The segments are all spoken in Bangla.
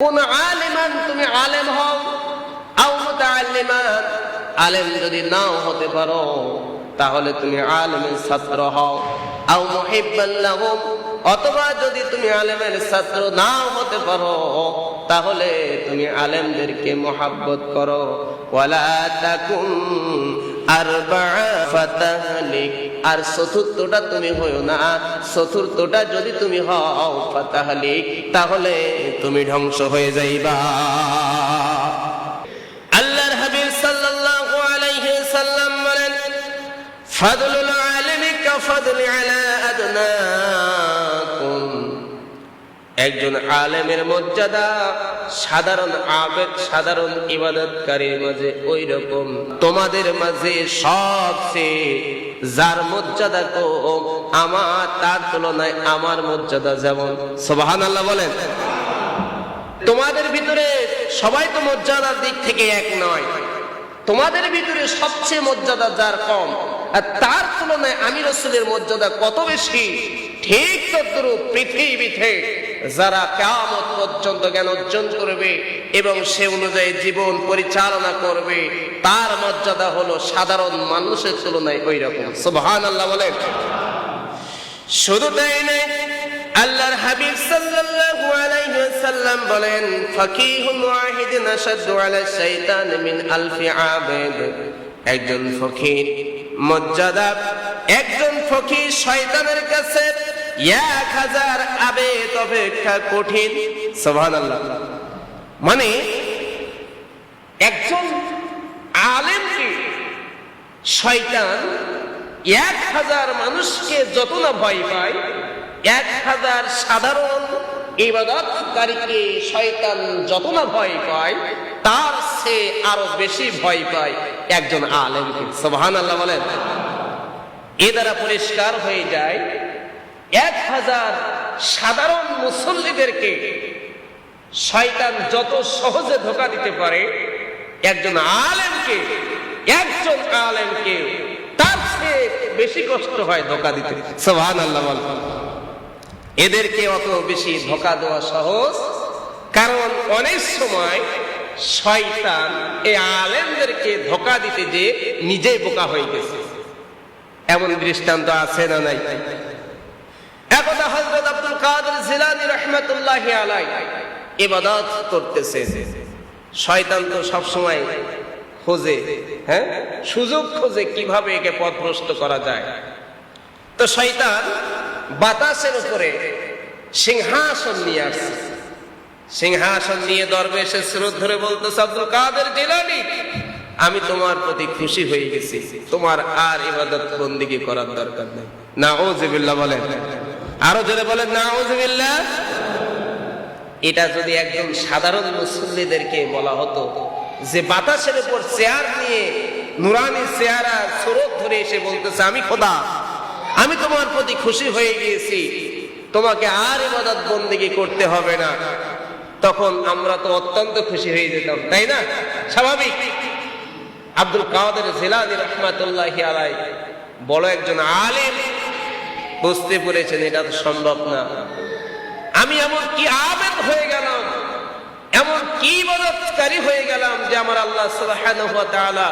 কোন আলেমান তুমি আলেম হও, আও মুতাআল্লিমান, আলেম যদি নাও হতে পারো, তাহলে তুমি আলেমের ছাত্র হও। আও মুহিব্বান লাহুম, অথবা যদি তুমি আলেমের ছাত্র নাও হতে পারো, তাহলে তুমি আলেমদেরকে মোহাব্বত করো। ওয়ালা তাকুন ফাতাহলিক আর চতুর্থটা তুমি না, চতুর্থটা যদি তুমি হও ফাতাহলিক, তাহলে তুমি ধ্বংস হয়ে যাইবা। আল্লাহর হাবিব সাল্লাল্লাহু আলাইহি সাল্লাম বলেন ফাদলুল একজন আলেমের মর্যাদা, সাধারণ আবেগ সাধারণ ইবাদতকারীর মাঝে ওই রকম তোমাদের মাঝে সবচেয়ে যার মর্যাদা কম আমার তার তুলনায় আমার মর্যাদা যেমন। সোবাহান আল্লাহ বলেন। তোমাদের ভিতরে সবাই তো মর্যাদার দিক থেকে এক নয়। তোমাদের ভিতরে সবচেয়ে মর্যাদা যার কম, আর তার তুলনায় আমি রসুলের মর্যাদা কত বেশি? ঠিক তদ্রুপ পৃথিবীতে। যারা কেমন পর্যন্ত জ্ঞান অর্জন করবে এবং সে অনুযায়ী জীবন পরিচালনা করবে, তার মর্যাদা হলো সাধারণ মানুষের তুলনায় ওই রকম সুবহান আল্লাহ বলেন। শুধু তাই নাই আল্লাহর হাবিব সাল্লাল্লাহু আলাইহি বলেন, ফাকিহুন ওয়াহিদুন আশাদ্দু আলা শাইতান মিন আলফি আবেদ। একজন ফকির মর্যাদা, একজন ফকির শয়তানের কাছে এক হাজার আবেদ অপেক্ষা কঠিন। সুবহানাল্লাহ। মানে একজন আলেমকে শয়তান এক হাজার মানুষকে যত না ভয় পায়, এক হাজার সাধারণ ইবাদতকারীকে শয়তান যত না ভয় পায়, তার সে আরও বেশি ভয় পায় একজন আলেমকে। সোহান আল্লাহ বলেন। এ দ্বারা পরিষ্কার হয়ে যায় এক হাজার সাধারণ মুসল্লিদেরকে শয়তান যত সহজে ধোকা দিতে পারে, একজন আলেমকে একজন আলেমকে তার চেয়ে বেশি কষ্ট হয় ধোকা দিতে। সোহান আল্লাহ এদেরকে অত বেশি ধোকা দেওয়া সহজ, কারণ অনেক সময় শয়তান এই আলেমদেরকে ধোকা দিতে যে নিজেই বোকা হয়ে গেছে। এমন দৃষ্টান্ত আছে না নাই? একদা হযরত আব্দুল কাদের জিলানী রাহমাতুল্লাহি আলাই ইবাদত করতেছে শয়তান তো সব সময় খোঁজে হ্যাঁ? সুযোগ খোঁজে কীভাবে একে পথভ্রষ্ট করা যায়। তো শয়তান বাতাসের উপরে সিংহাসন নিয়ে আসছে। সিংহাসন নিয়ে দরবেশের স্রোত ধরে বলতেছে, আব্দুল কাদের জিলানী, আমি তোমার প্রতি খুশি হয়ে গেছি। তোমার আর ইবাদত বন্দিগি করার দরকার নেই। না ওজিবিল্লাহ বলেন। আরও জোরে বলেন না এটা যদি একজন সাধারণ মুসল্লিদেরকে বলা হতো, যে বাতাসের উপর চেয়ার নিয়ে নুরানি চেয়ারা স্রোত ধরে এসে বলতেছে, আমি খোদা, আমি তোমার প্রতি খুশি হয়ে গিয়েছি, তোমাকে আর ইবাদত বন্দিগি করতে হবে না। তখন আমরা তো অত্যন্ত খুশি হয়ে যেতাম, তাই না? স্বাভাবিক। আব্দুল কাদের জিলানি রহমাতুল্লাহ আলাই বড় একজন আলেম বুঝতে পেরেছেন, এটা তো সম্ভব না। আমি এমন কি আবেদ হয়ে গেলাম, এমন কি মদতকারী হয়ে গেলাম যে আমার আল্লাহ তাআলা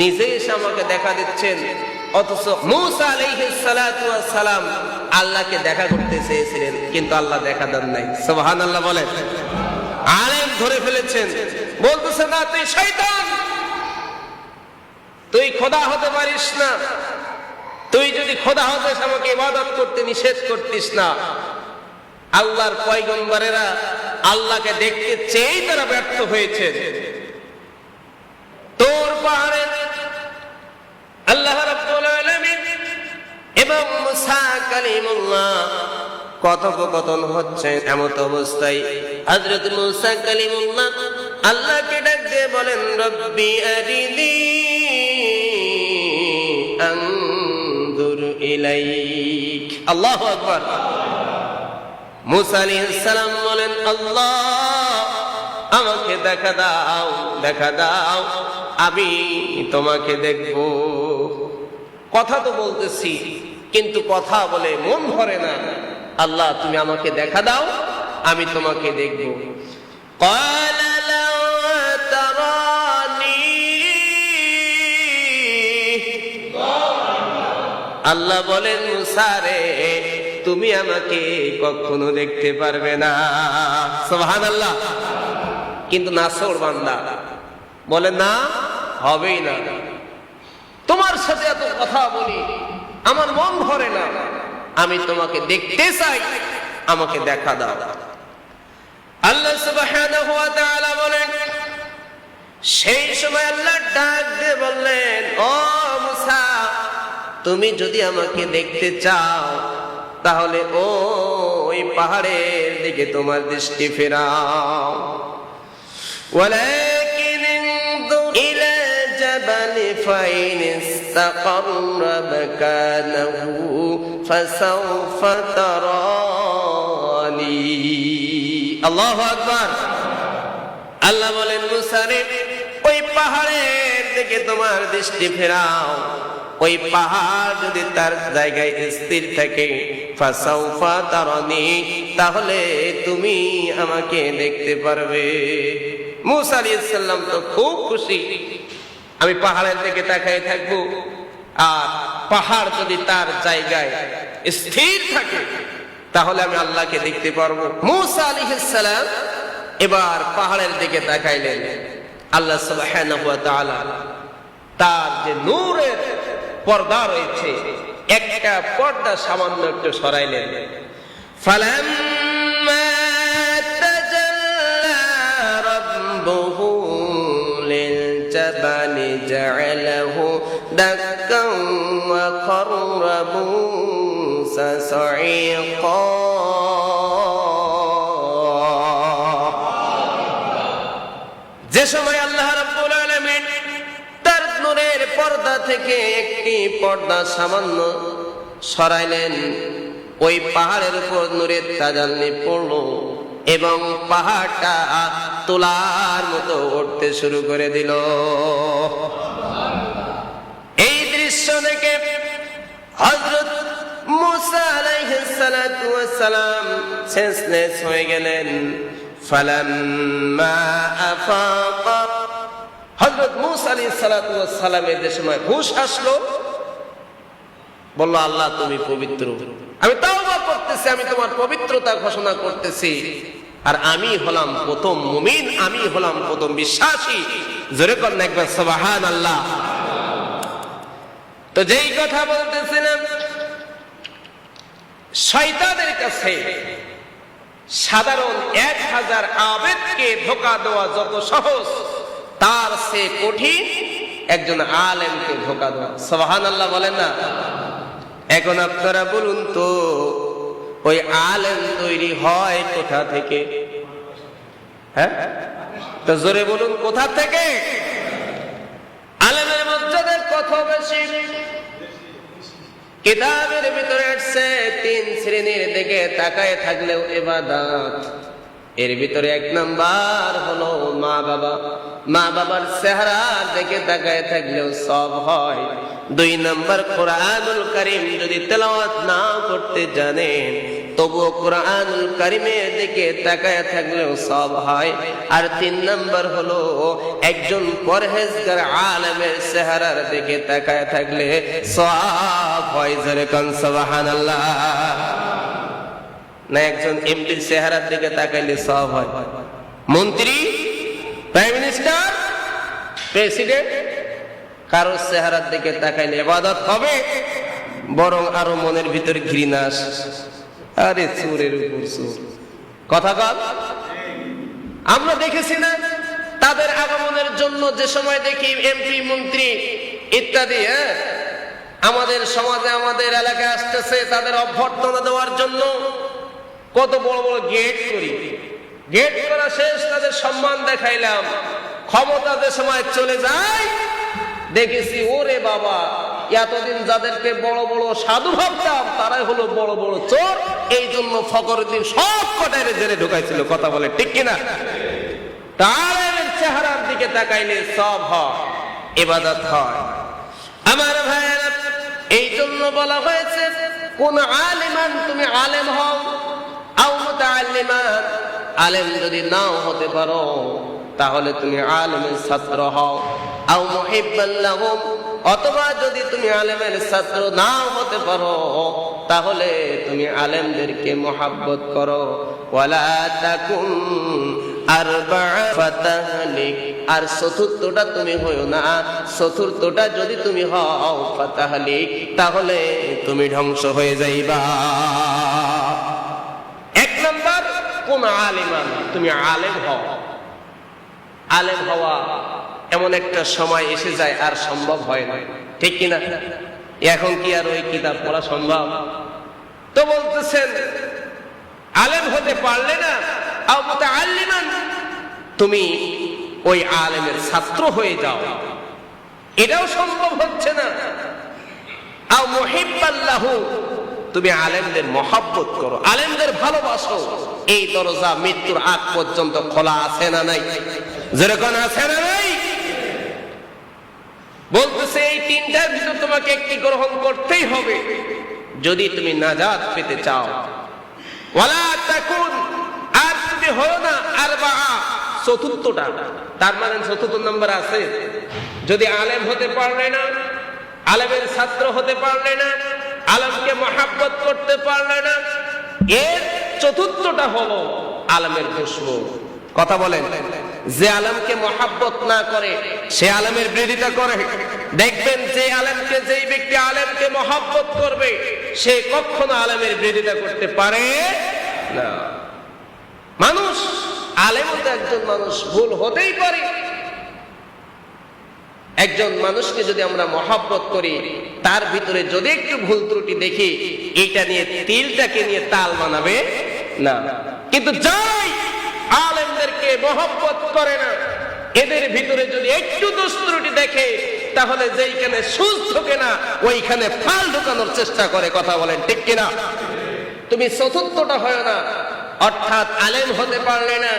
নিজে এসে আমাকে দেখা দিচ্ছেন। অথচ মুসা আলাইহিস সালাম আল্লাহকে দেখা করতে চেয়েছিলেন, কিন্তু আল্লাহ দেখা দেন নাই। সুবহানাল্লাহ বলেন। আলেম ধরে ফেলেছেন। বলতেছে, না, তুই শয়তান। তুই খোদা হতে পারিস না। তুই যদি খোদা হতিস আমাকে ইবাদত করতে নিষেধ করতিস না, আল্লাহর পয়গম্বরেরা আল্লাহকে দেখতে চেয়েই তারা ব্যর্থ হয়েছে তোর পাহাড়ে আল্লাহ এবং কথোপকথন হচ্ছে এমত অবস্থায়। হযরত মুসা কালিমুল্লাহ আল্লাহকে ডাক দিয়ে বলেন, রব্বি আরিনি ইলাইক আল্লাহু আকবার মুসা আলাইহিস সালাম বলেন আল্লাহ আমাকে দেখা দাও দেখা দাও আমি তোমাকে দেখব কথা তো বলতেছি কিন্তু কথা বলে মন ভরে না আল্লাহ তুমি আমাকে দেখা দাও আমি তোমাকে দেখব قال আল্লাহ বলেন মুসারে তুমি আমাকে কখনো দেখতে পারবে না। সোহান আল্লাহ কিন্তু নাসর বান্দা বলে, না, হবেই না। তোমার সাথে এত কথা বলি, আমার মন ভরে না। আমি তোমাকে দেখতে চাই, আমাকে দেখা দাও। আল্লাহ সুবহানাহু বলেন, সেই সময় আল্লাহ ডাক দিয়ে বললেন, ও তুমি যদি আমাকে দেখতে চাও তাহলে ও ওই পাহাড়ের দিকে তোমার দৃষ্টি ফেরাও ولكن انظر إلى الجبل فإن استقر مكانه فسوف تراني الله أكبر আল্লাহ বলেন মুসারে ওই পাহাড়ের দিকে তোমার দৃষ্টি ফেরাও ওই পাহাড় যদি তার জায়গায় স্থির থাকে ফাসাউফা তারানি, তাহলে তুমি আমাকে দেখতে পারবে। মুসা তো খুব খুশি। আমি পাহাড়ের দিকে তাকাই থাকব। আর পাহাড় যদি তার জায়গায় স্থির থাকে, তাহলে আমি আল্লাহকে দেখতে পারব। মুসা আলাইহিস এবার পাহাড়ের দিকে তাকাইলেন। আল্লাহ সুবহানাহু ওয়া তাআলা তার যে নূরের পর্দা রয়েছে একটা পর্দা সামান্য একটু সরাইলেন فلما تجلى ربه للجبل جعله دكا وخر موسى صعيقا যে সময় থেকে একটি পর্দা সামান্য সরাইলেন। ওই পাহাড়ের উপর নূরের তাজাল্লি পড়ল এবং পাহাড়টা তোলার মতো উঠতে শুরু করে দিল। এই দৃশ্য দেখে ওয়াস সালাম সেন্সলেস হয়ে গেলেন। ফালাম্মা আফাকা হযরত মুসা আলাইহিস সালাতু ওয়াস সালামের যে সময় হুশ আসলো, বলল, আল্লাহ, তুমি পবিত্র। আমি তাওবা করতেছি, আমি তোমার পবিত্রতা ঘোষণা করতেছি। আর আমি হলাম প্রথম মুমিন, আমি হলাম প্রথম বিশ্বাসী। জোরে কর না একবার সুবহান আল্লাহ তো যেই কথা বলতেছিলাম, শয়তানের কাছে সাধারণ এক হাজার আবেদকে ধোকা দেওয়া যত সহজ তার সে কঠিন একজন আলেমকে ধোকা দেওয়া। সবাহান আল্লাহ বলেন না? এখন আপনারা বলুন তো, ওই আলেম তৈরি হয় কোথা থেকে? হ্যাঁ? তো জোরে বলুন, কোথা থেকে? আলেমের মর্যাদার কত বেশি? কিতাবের ভিতরে আসছে, তিন শ্রেণির দিকে তাকায় থাকলেও এবাদাত। এর ভিতরে এক নাম্বার হলো মা বাবা। মা বাবার চেহারা দেখে তাকায় থাকলেও সব হয়। দুই নাম্বার কোরআনুল করিম যদি তেলাওয়াত না করতে জানেন, তবুও কোরআনুল করিমের দিকে তাকায় থাকলেও সব হয়। আর তিন নাম্বার হলো একজন পরহেজগার আলমের চেহারার দিকে তাকায় থাকলে সব হয় জোরে কান সুবহানাল্লাহ। না একজন এমপির চেহারার দিকে তাকাইলে সব হয়। মন্ত্রী প্রাইম মিনিস্টার প্রেসিডেন্ট কারও চেহারার দিকে তাকাইলে এবাদত হবে, বরং আরও মনের ভিতরে ঘৃণা আসে। আরে চোরের উপর চোর। কথা কল আমরা দেখেছি না, তাদের আগমনের জন্য যে সময় দেখি এমপি মন্ত্রী ইত্যাদি হ্যাঁ? আমাদের সমাজে, আমাদের এলাকায় আসতেছে তাদের অভ্যর্থনা দেওয়ার জন্য। কত বড় বড় গেট করি। গেট করা শেষ, তাদের সম্মান দেখাইলাম। ক্ষমতা যে সময় চলে যায়, দেখেছি, ওরে বাবা, এতদিন যাদেরকে বড় বড় সাধু ভাবতাম, তারাই হলো বড় বড় চোর। এই জন্য ফকরুদ্দিন সব কটারে জেলে ঢুকাইছিল, কথা বলে, ঠিক কিনা? তার চেহারার দিকে তাকাইলে সব হয় এবাদত হয়। আমার ভাইয়েরা এই জন্য বলা হয়েছে, কোন আলিমান, তুমি আলেম হও মুতাআল্লিমান আলেম যদি নাও হতে পারো, তাহলে তুমি আলেমের ছাত্র হও। আও মুহিব্বাল্লাহুম অথবা যদি তুমি আলেমের ছাত্র নাও হতে পারো, তাহলে তুমি আলেমদেরকে মোহাব্বত করো। ওয়ালা তাকুন ফাতাহলিক আর চতুর্থটা তুমি হইও না। চতুর্থটা যদি তুমি হও ফাতাহলিক তাহলে তুমি ধ্বংস হয়ে যাইবা। কোন আলেমান, তুমি আলেম হও। আলেম হওয়া এমন একটা সময় এসে যায় আর সম্ভব হয় না। ঠিক কিনা এখন কি আর ওই কিতাব পড়া সম্ভব? তো বলতেছেন, আলেম হতে পারলে না? তুমি ওই আলেমের ছাত্র হয়ে যাও। এটাও সম্ভব হচ্ছে না। তুমি আলেমদের মহাব্বত করো, আলেমদের ভালোবাসো। এই দরজা মৃত্যুর আগ পর্যন্ত খোলা আছে না নাই? যেরকম আছে না নাই? বলতেছে, এই তিনটার ভিতর তোমাকে একটি গ্রহণ করতেই হবে। যদি তুমি নাজাদ পেতে চাও। আর তুমি হও না আর চতুর্থটা। তার মানে চতুর্থ নম্বর আছে। যদি আলেম হতে পারলে না, আলেমের ছাত্র হতে পারলে না, আলেমকে মহাব্বত করতে পারলে না, এর চতুর্থটা হলো আলেমের দুশ্মন। কথা বলেন। যে আলেমকে মহাব্বত না করে, সে আলেমের বিরোধিতা করে। দেখবেন যে আলেমকে, যেই ব্যক্তি আলেমকে মহাব্বত করবে, সে কখনো আলেমের বিরোধিতা করতে পারে না। মানুষ আলেমও তো একজন মানুষ, ভুল হতেই পারে। একজন মানুষকে যদি আমরা মহাব্বত করি, তার ভিতরে যদি একটু ভুল ত্রুটি দেখি, এটা নিয়ে তিলটাকে নিয়ে তাল বানাবে না। কিন্তু যাই আলেমদেরকে মহব্বত করে না, এদের ভিতরে যদি একটু দোষ দেখে, তাহলে যেইখানে সুচ ঢোকে না, ওইখানে ফাল ঢোকানোর চেষ্টা করে কথা বলেন, ঠিক কিনা? তুমি চতুর্থটা হয় না, অর্থাৎ আলেম হতে পারলে না,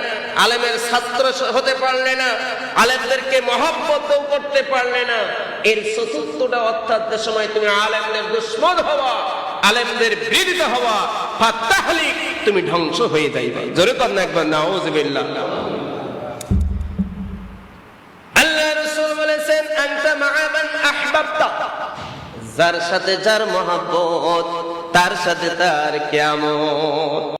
আলেমের ছাত্র হতে পারলে না, আলেমদেরকে মহব্বত করতে পারলে না, এর চতুর্থটা অর্থাৎ যে সময় তুমি আলেমদের দুশ্মন হওয়া আলেমদের বিরোধিতা হওয়া বা তাহলে তুমি ধ্বংস হয়ে যাইবে। জোরে কর না একবার, নাউজুবিল্লাহ। আল্লাহ রসুল বলেছেন, আনতা মা'a আহবাবতা। যার সাথে যার মহব্বত, তার সাথে তার কিয়ামত।